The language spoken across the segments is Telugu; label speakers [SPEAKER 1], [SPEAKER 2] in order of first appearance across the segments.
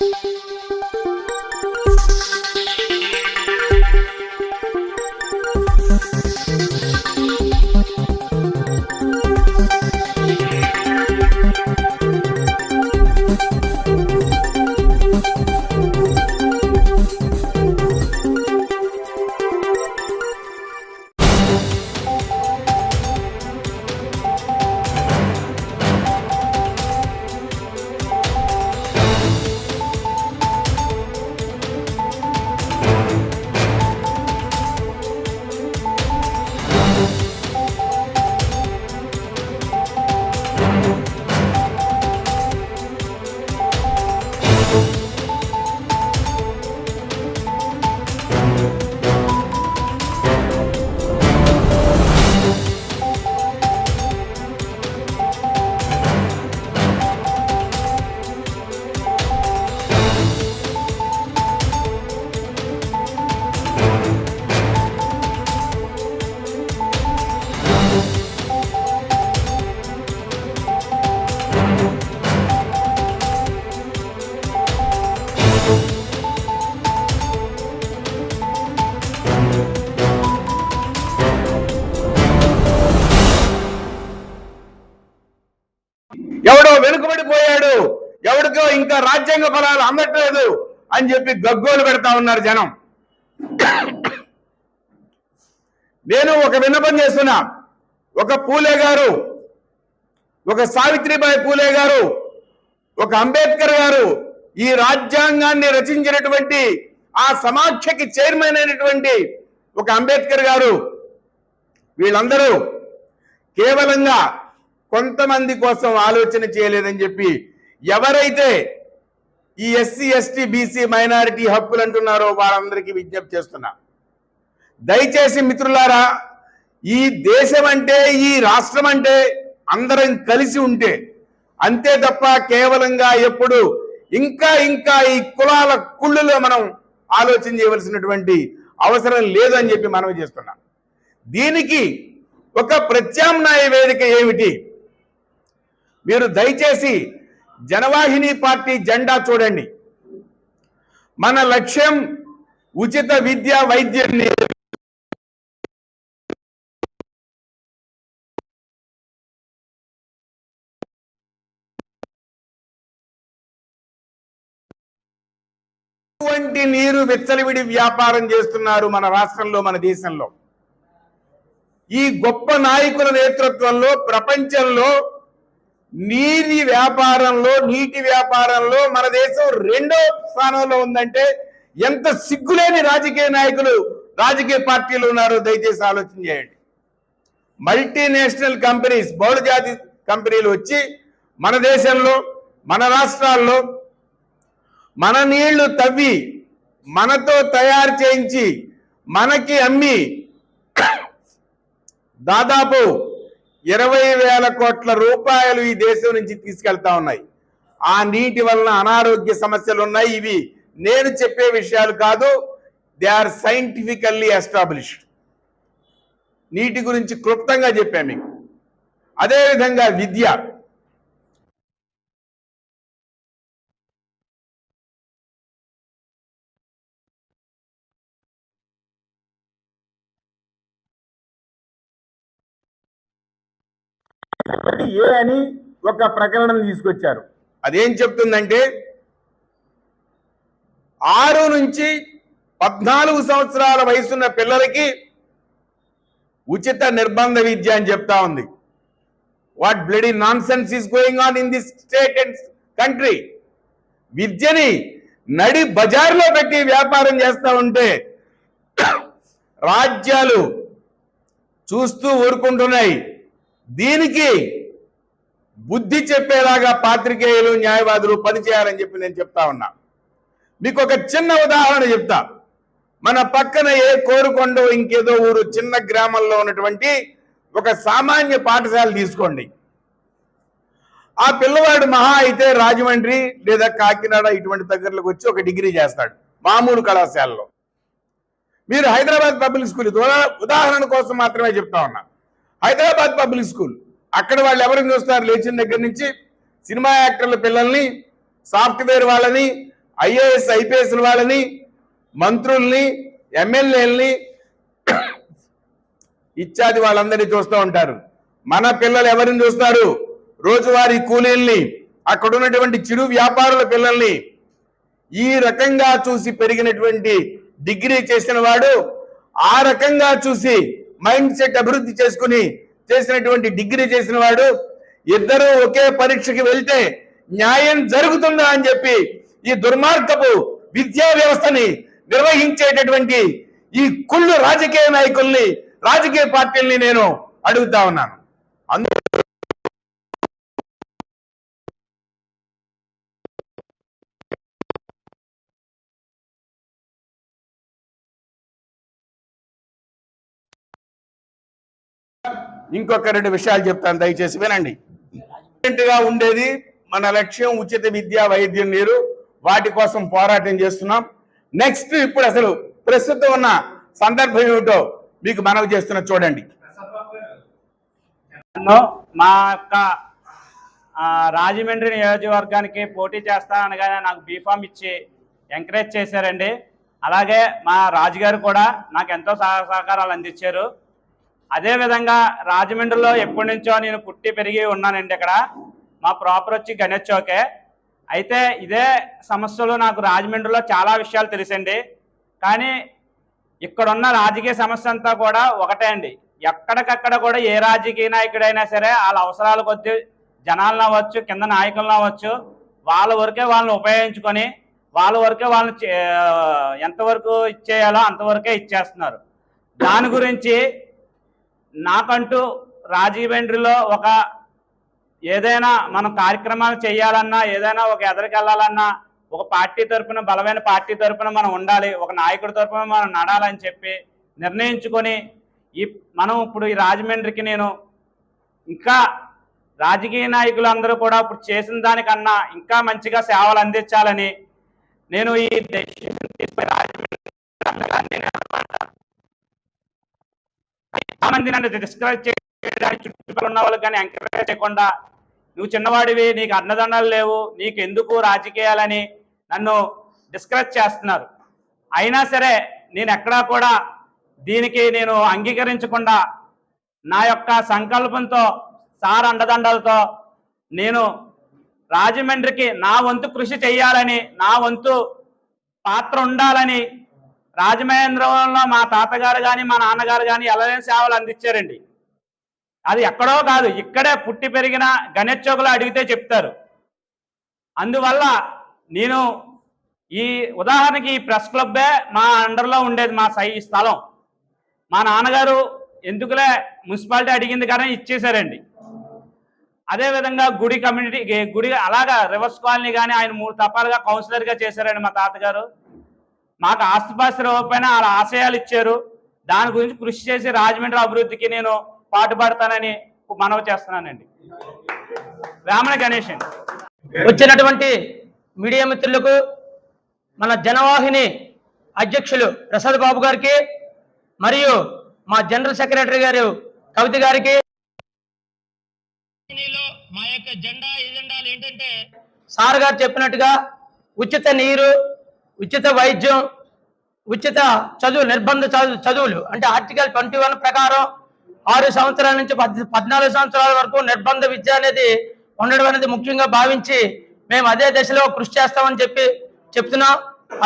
[SPEAKER 1] thank you ఇంకా రాజ్యాంగ ఫలాలు అందట్లేదు అని చెప్పి గగ్గోలు పెడతా ఉన్నారు జనం. నేను ఒక విన్నపం చేస్తున్నా. ఒక పూలే గారు ఒక సావిత్రిబాయి పూలే గారు ఒక అంబేద్కర్ గారు ఈ రాజ్యాంగాన్ని రచించినటువంటి ఆ సమాఖ్యకి చైర్మన్ అయినటువంటి ఒక అంబేద్కర్ గారు వీళ్ళందరూ కేవలంగా కొంతమంది కోసం ఆలోచన చేయలేదని చెప్పి ఎవరైతే ఈ ఎస్సీ ఎస్టీ బీసీ మైనారిటీ హక్కులు అంటున్నారో వారందరికీ విజ్ఞప్తి చేస్తున్నా. దయచేసి మిత్రులారా ఈ దేశం అంటే ఈ రాష్ట్రం అంటే అందరం కలిసి ఉంటే అంతే తప్ప కేవలంగా ఎప్పుడు ఇంకా ఇంకా ఈ కులాల కుళ్ళులో మనం ఆలోచన చేయవలసినటువంటి అవసరం లేదని చెప్పి మనం చేస్తున్నాం. దీనికి ఒక ప్రత్యామ్నాయ వేదిక ఏమిటి? మీరు దయచేసి జనవాహిని పార్టీ జెండా చూడండి. మన లక్ష్యం ఉచిత విద్య వైద్యం ఎటువంటి నీరు వెచ్చలివిడి వ్యాపారం చేస్తున్నారు మన రాష్ట్రంలో మన దేశంలో. ఈ గొప్ప నాయకుల నేతృత్వంలో ప్రపంచంలో నీటి వ్యాపారంలో నీటి వ్యాపారంలో మన దేశం రెండో స్థానంలో ఉందంటే ఎంత సిగ్గులేని రాజకీయ నాయకులు రాజకీయ పార్టీలు ఉన్నారో దయచేసి ఆలోచన చేయండి. మల్టీనేషనల్ కంపెనీస్ బహుళజాతి కంపెనీలు వచ్చి మన దేశంలో మన రాష్ట్రాల్లో మన నీళ్ళు తవ్వి మనతో తయారు చేయించి మనకి అమ్మి దాదాపు ఇరవై వేల కోట్ల రూపాయలు ఈ దేశం నుంచి తీసుకెళ్తా ఉన్నాయి. ఆ నీటి వలన అనారోగ్య సమస్యలు ఉన్నాయి. ఇవి నేను చెప్పే విషయాలు కాదు. They are scientifically established. నీటి గురించి క్లుప్తంగా చెప్పాను మీకు. అదేవిధంగా విద్య. ఏ అని ఒక ప్రకటన తీసుకొచ్చారు. అదేం చెప్తుందంటే ఆరు నుంచి పద్నాలుగు సంవత్సరాల వయసున్న పిల్లలకి ఉచిత నిర్బంధ విద్య అని చెప్తా ఉంది. What bloody nonsense is going on in this state and country విద్యని నడి బజార్లో పెట్టి వ్యాపారం చేస్తూ ఉంటే రాజ్యాలు చూస్తూ ఊరుకుంటున్నాయి. దీనికి బుద్ధి చెప్పేలాగా పాత్రికేయులు న్యాయవాదులు పనిచేయాలని చెప్పి నేను చెప్తా ఉన్నా. మీకు ఒక చిన్న ఉదాహరణ చెప్తా. మన పక్కన ఏ కోరుకొండ ఇంకేదో ఊరు చిన్న గ్రామంలో ఉన్నటువంటి ఒక సామాన్య పాఠశాల తీసుకోండి. ఆ పిల్లవాడు మహా అయితే రాజమండ్రి లేదా కాకినాడ ఇటువంటి దగ్గరలోకి వచ్చి ఒక డిగ్రీ చేస్తాడు మామూలు కళాశాలలో. మీరు హైదరాబాద్ పబ్లిక్ స్కూల్ ఉదాహరణ కోసం మాత్రమే చెప్తా ఉన్నా. Hyderabad public school. అక్కడ వాళ్ళు ఎవరిని చూస్తారు లేచిన దగ్గర నుంచి సినిమా యాక్టర్ల పిల్లల్ని సాఫ్ట్వేర్ వాళ్ళని ఐఏఎస్ ఐపీఎస్ వాళ్ళని మంత్రుల్ని ఎమ్మెల్యేలని ఇత్యాది వాళ్ళందరినీ చూస్తూ ఉంటారు. మన పిల్లలు ఎవరిని చూస్తారు? రోజువారీ కూలీల్ని అక్కడ ఉన్నటువంటి చిరు వ్యాపారుల పిల్లల్ని. ఈ రకంగా చూసి పెరిగినటువంటి డిగ్రీ చేసిన వాడు ఆ రకంగా చూసి మైండ్ సెట్ అభివృద్ధి చేసుకుని చేసినటువంటి డిగ్రీ చేసిన వాడు ఇద్దరు ఒకే పరీక్షకి వెళ్తే న్యాయం జరుగుతుందా అని చెప్పి ఈ దుర్మార్గపు విద్యా వ్యవస్థని నిర్వహించేటటువంటి ఈ కుళ్ళు రాజకీయ నాయకుల్ని రాజకీయ పార్టీల్ని నేను అడుగుతా ఉన్నాను. అందు ఇంకొక రెండు విషయాలు చెప్తాను దయచేసి వినండి. గా ఉండేది మన లక్ష్యం ఉచిత విద్య వైద్యం నీరు. వాటి కోసం పోరాటం చేస్తున్నాం. నెక్స్ట్ ఇప్పుడు అసలు ప్రస్తుతం ఉన్న సందర్భం ఏమిటో మీకు మనవి చేస్తున్నా చూడండి.
[SPEAKER 2] మా యొక్క రాజమండ్రి నియోజకవర్గానికి పోటీ చేస్తా అనగానే నాకు బీఫామ్ ఇచ్చి ఎంకరేజ్ చేశారండి. అలాగే మా రాజుగారు కూడా నాకు ఎంతో సహ సహకారాలు అందించారు. అదేవిధంగా రాజమండ్రిలో ఎప్పటి నుంచో నేను పుట్టి పెరిగి ఉన్నానండి ఇక్కడ. మా ప్రాపర్ వచ్చి గణేష్ చౌకే. అయితే ఇదే సమస్యలు నాకు రాజమండ్రిలో చాలా విషయాలు తెలుసండి. కానీ ఇక్కడున్న రాజకీయ సమస్య అంతా కూడా ఒకటే అండి. ఎక్కడికక్కడ కూడా ఏ రాజకీయ నాయకుడైనా సరే వాళ్ళ అవసరాల కొద్దీ జనాలను అవ్వచ్చు కింద నాయకులను అవ్వచ్చు వాళ్ళ వరకే వాళ్ళని ఉపయోగించుకొని వాళ్ళ వరకే వాళ్ళని చే- ఎంతవరకు ఇచ్చేయాలో అంతవరకే ఇచ్చేస్తున్నారు. దాని గురించి నాకంటూ రాజీవేంద్రిలో ఒక ఏదైనా మనం కార్యక్రమాలు చేయాలన్నా ఏదైనా ఒక ఎదరికి వెళ్ళాలన్నా ఒక పార్టీ తరపున బలమైన పార్టీ తరపున మనం ఉండాలి ఒక నాయకుడి తరపున మనం నడాలని చెప్పి నిర్ణయించుకొని ఈ మనం ఇప్పుడు ఈ రాజమండ్రికి నేను ఇంకా రాజకీయ నాయకులు అందరూ కూడా ఇప్పుడు చేసిన దానికన్నా ఇంకా మంచిగా సేవలు అందించాలని నేను ఈ decision తీసుకుని రాజమండ్రి నేను అనుకుంటున్నాను. చాలా మంది నన్ను డిస్కరేజ్ చేయడానికి చుట్టుపక్కల ఉన్న వాళ్ళకి కానీ ఎంకరేజ్ చేయకుండా నువ్వు చిన్నవాడివి నీకు అన్నదండాలు లేవు నీకు ఎందుకు రాజకీయాలని నన్ను డిస్కరేజ్ చేస్తున్నారు. అయినా సరే నేను ఎక్కడా కూడా దీనికి నేను అంగీకరించకుండా నా యొక్క సంకల్పంతో సార్ అండదండలతో నేను రాజమండ్రికి నా వంతు కృషి చేయాలని నా వంతు పాత్ర ఉండాలని రాజమహేంద్రవరంలో మా తాతగారు కానీ మా నాన్నగారు కానీ ఎలాంటి సేవలు అందించారండి. అది ఎక్కడో కాదు ఇక్కడే పుట్టి పెరిగిన గణేష్ చౌకలో అడిగితే చెప్తారు. అందువల్ల నేను ఈ ఉదాహరణకి ఈ ప్రెస్ క్లబ్బే మా అండర్లో ఉండేది మా సై ఈ స్థలం. మా నాన్నగారు ఎందుకులే మున్సిపాలిటీ అడిగింది కానీ ఇచ్చేశారండి. అదేవిధంగా గుడి కమ్యూనిటీ గే- గుడి అలాగా రివర్స్ కాలనీ కానీ ఆయన మూడు తపాలుగా కౌన్సిలర్గా చేశారండి మా తాతగారు. మాకు ఆస్తిపాస్తులు ఇవ్వకపోయినా వాళ్ళ ఆశయాలు ఇచ్చారు. దాని గురించి కృషి చేసి రాజమండ్రి అభివృద్ధికి నేను పాటుపడతానని మనవి చేస్తున్నానండి. రామణ గణేష్
[SPEAKER 3] వచ్చినటువంటి మీడియా మిత్రులకు మన జనవాహిని అధ్యక్షులు ప్రసాద్ బాబు గారికి మరియు మా జనరల్ సెక్రటరీ గారు కవిత గారికి. మా యొక్క జెండా ఎజెండాలు ఏంటంటే సార్ గారు చెప్పినట్టుగా ఉచిత నీరు ఉచిత వైద్యం ఉచిత చదువు నిర్బంధ చదువు చదువులు. అంటే ఆర్టికల్ ట్వంటీ వన్ ప్రకారం ఆరు సంవత్సరాల నుంచి పద్ పద్నాలుగు సంవత్సరాల వరకు నిర్బంధ విద్య అనేది ఉండడం అనేది ముఖ్యంగా భావించి మేము అదే దశలో కృషి చేస్తామని చెప్పి చెప్తున్నాం.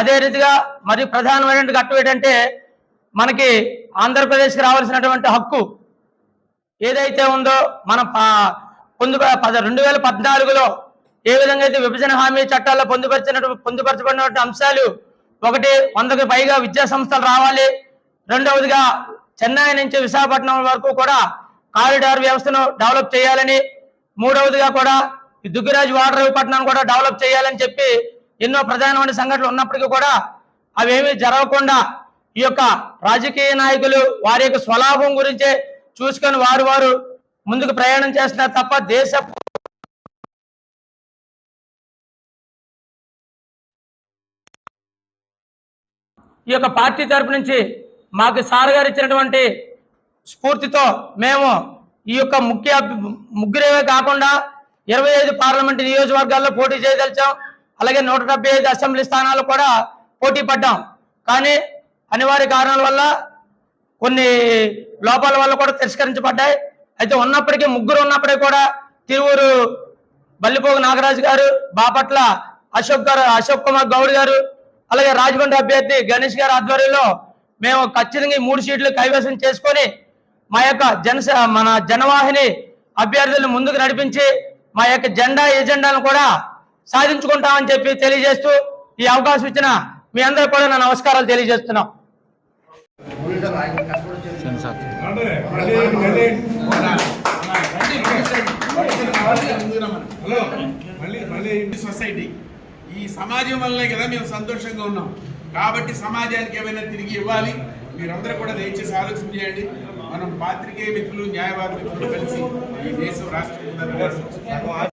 [SPEAKER 3] అదే రీతిగా మరి ప్రధానమైన ఘట్టం ఏంటంటే మనకి ఆంధ్రప్రదేశ్కి రావాల్సినటువంటి హక్కు ఏదైతే ఉందో మన పొందు పద రెండు వేల పద్నాలుగులో ఏ విధంగా అయితే విభజన హామీ చట్టాల్లో పొందుపరిచిన పొందుపరచబడినటువంటి అంశాలు ఒకటి వందకు పైగా విద్యా సంస్థలు రావాలి. రెండవదిగా చెన్నై నుంచి విశాఖపట్నం వరకు కూడా కారిడార్ వ్యవస్థను డెవలప్ చేయాలని మూడవదిగా కూడా ఈ దుగ్గిరాజు వాటర్ పట్టణాన్ని కూడా డెవలప్ చేయాలని చెప్పి ఎన్నో ప్రధానమైన సంఘటనలు ఉన్నప్పటికీ కూడా అవేమీ జరగకుండా ఈ యొక్క రాజకీయ నాయకులు వారి యొక్క స్వలాభం గురించే చూసుకొని వారు వారు ముందుకు ప్రయాణం చేస్తున్నారు తప్ప దేశ ఈ యొక్క పార్టీ తరపు నుంచి మాకు సార్ గారు ఇచ్చినటువంటి స్ఫూర్తితో మేము ఈ యొక్క ముఖ్య ముగ్గురేవే కాకుండా ఇరవై ఐదు పార్లమెంట్ నియోజకవర్గాల్లో పోటీ చేయదలిచాం. అలాగే నూట డెబ్బై ఐదు అసెంబ్లీ స్థానాలు కూడా పోటీ పడ్డాం. కానీ అనివార్య కారణాల వల్ల కొన్ని లోపాల వల్ల కూడా తిరస్కరించబడ్డాయి. అయితే ఉన్నప్పటికీ ముగ్గురు ఉన్నప్పటికీ కూడా తిరువురు బల్లిపోగు నాగరాజు గారు బాపట్ల అశోక్ గారు అశోక్ కుమార్ గౌడ్ గారు అలాగే రాజమండ్రి అభ్యర్థి గణేష్ గారి ఆధ్వర్యంలో మేము ఖచ్చితంగా మూడు సీట్లు కైవసం చేసుకొని మా యొక్క జనస మన జనవాహిని అభ్యర్థులను ముందుకు నడిపించి మా యొక్క జెండా ఎజెండాను కూడా సాధించుకుంటామని చెప్పి తెలియజేస్తూ ఈ అవకాశం ఇచ్చిన మీ అందరూ కూడా నా నమస్కారాలు తెలియజేస్తున్నాం
[SPEAKER 1] సొసైటీ ఈ సమాజం వల్లనే కదా మేము సంతోషంగా ఉన్నాం. కాబట్టి సమాజానికి ఏమైనా తిరిగి ఇవ్వాలి. మీరందరూ కూడా దయచేసి ఆలోచన చేయండి. మనం పాత్రికేయ మిత్రులు న్యాయవాద మిత్రులు కలిసి ఈ దేశం రాష్ట్రం